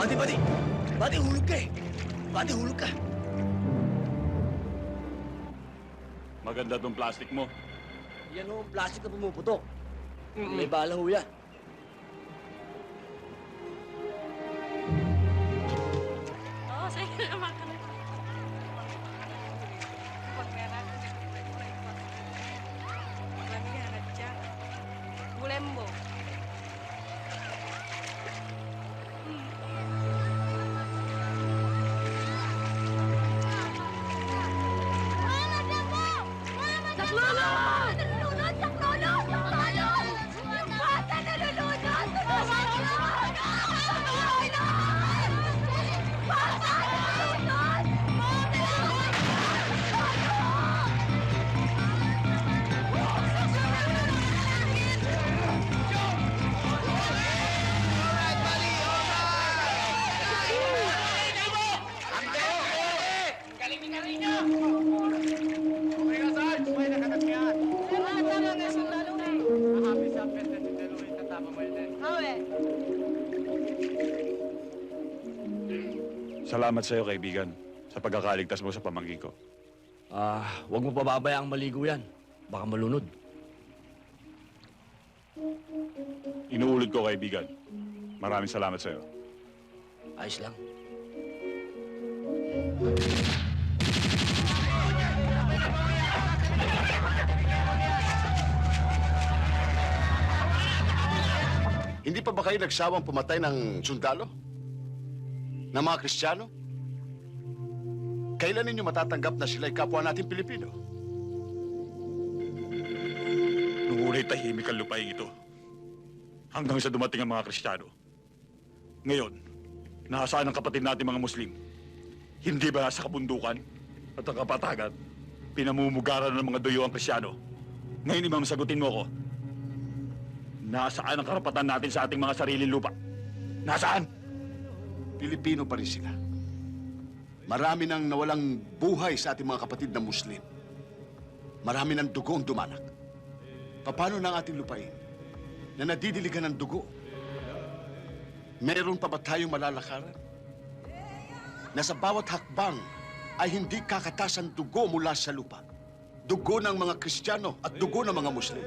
Bati, bati! Bati, hulog ka eh! Hulog ka! Maganda tong plastic mo. Yan o, plastic na pumuputok. May bala ho yan. Oo, sige naman ka na. Bulembo. Salamat sa'yo, kaibigan, sa pagkakaligtas mo sa pamangkin ko. Ah, huwag mo pababayaang maligo yan. Baka malunod. Inuulit ko, kaibigan. Maraming salamat sa'yo. Ayos lang. Hindi pa ba kayo nagsawang pumatay ng sundalo? Ng mga Kristiyano? Kailan ninyo matatanggap na sila'y kapwa natin Pilipino? Nung una'y tahimik ang lupain ito. Hanggang sa dumating ang mga Kristiyano. Ngayon, nasaan ang kapatid natin mga Muslim? Hindi ba nasa kabundukan at ang kapatagan? Pinamumugaran ng mga duyo ang Kristiyano. Ngayon, Imam, sagutin mo ko. Nasaan ang karapatan natin sa ating mga sariling lupa? Nasaan? Pilipino pa rin sila. Marami nang nawalang buhay sa ating mga kapatid na Muslim. Marami ng dugo ang dumanak. Paano ang ating lupain na nadidiligan ng dugo? Meron pa ba tayong malalakaran? Na sa bawat hakbang ay hindi kakatas ang dugo mula sa lupa. Dugo ng mga Kristiyano at dugo ng mga Muslim.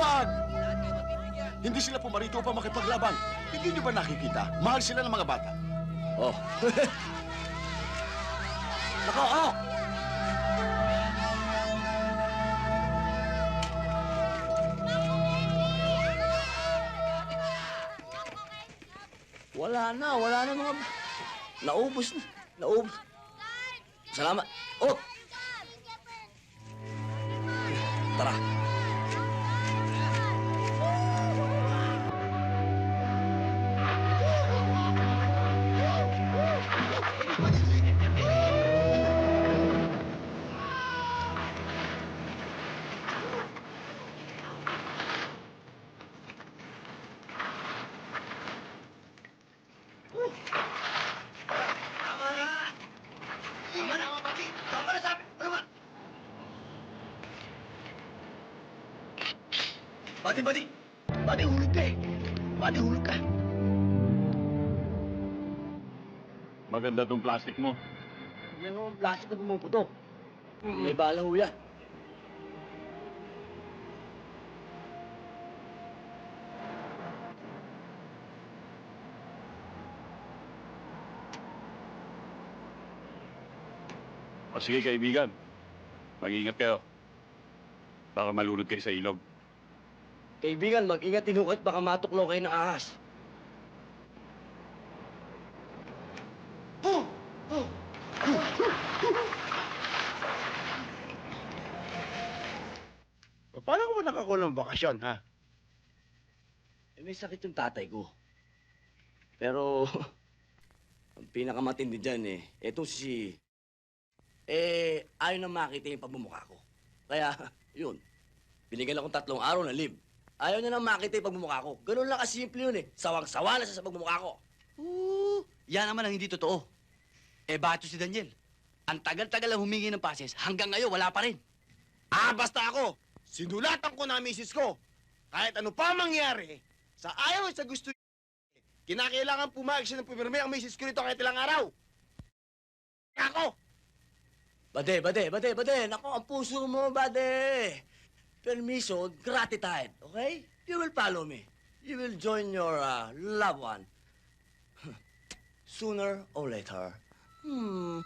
Wag! Hindi sila pumarito upang makipaglaban. Hindi nyo ba nakikita? Mahal sila ng mga bata. Oh. Nako, oh! Wala na, wala na mga... Naubos na. Naubos. Salamat. Oh! Tara. Bati, bati! Bati, hulog ka eh! Hulog ka! Maganda tong plastic mo. Yan o, plastic na pumuputok. May bala ho yan. O sige, kaibigan. Mag-ingat kayo. Baka malunod kayo sa ilog. Kaibigan, mag-ingat at baka matuklaw kayo ng ahas. Paano ko ba nakakulang bakasyon, ha? Eh, may sakit yung tatay ko. Pero, ang pinakamatindi dyan eh, eto si... Eh, ayaw na makita yung pagmumukha ko. Kaya, yun, binigyan akong tatlong araw na live. Ayaw niya na makita yung pagmumukha ko. Ganun lang kasimple yun eh. Sawang-sawa na siya sa pagmumukha ko. Ooh, Yan naman ang hindi totoo. Eh, bato si Daniel. Ang tagal-tagal ang humingi ng pases, hanggang ngayon wala pa rin. Ah, basta ako. Sinulatan ko na ang misis ko. Kahit ano pa mangyari, sa ayaw at sa gusto kinakailangan pumayag siya ng pumirme ang misis ko nito kahit ilang araw. Ako! Bade, bade, bade, bade. Nako, ang puso mo, bade. Permiso, gratitude, okay? You will follow me. You will join your uh, loved one. Sooner or later. Hmm.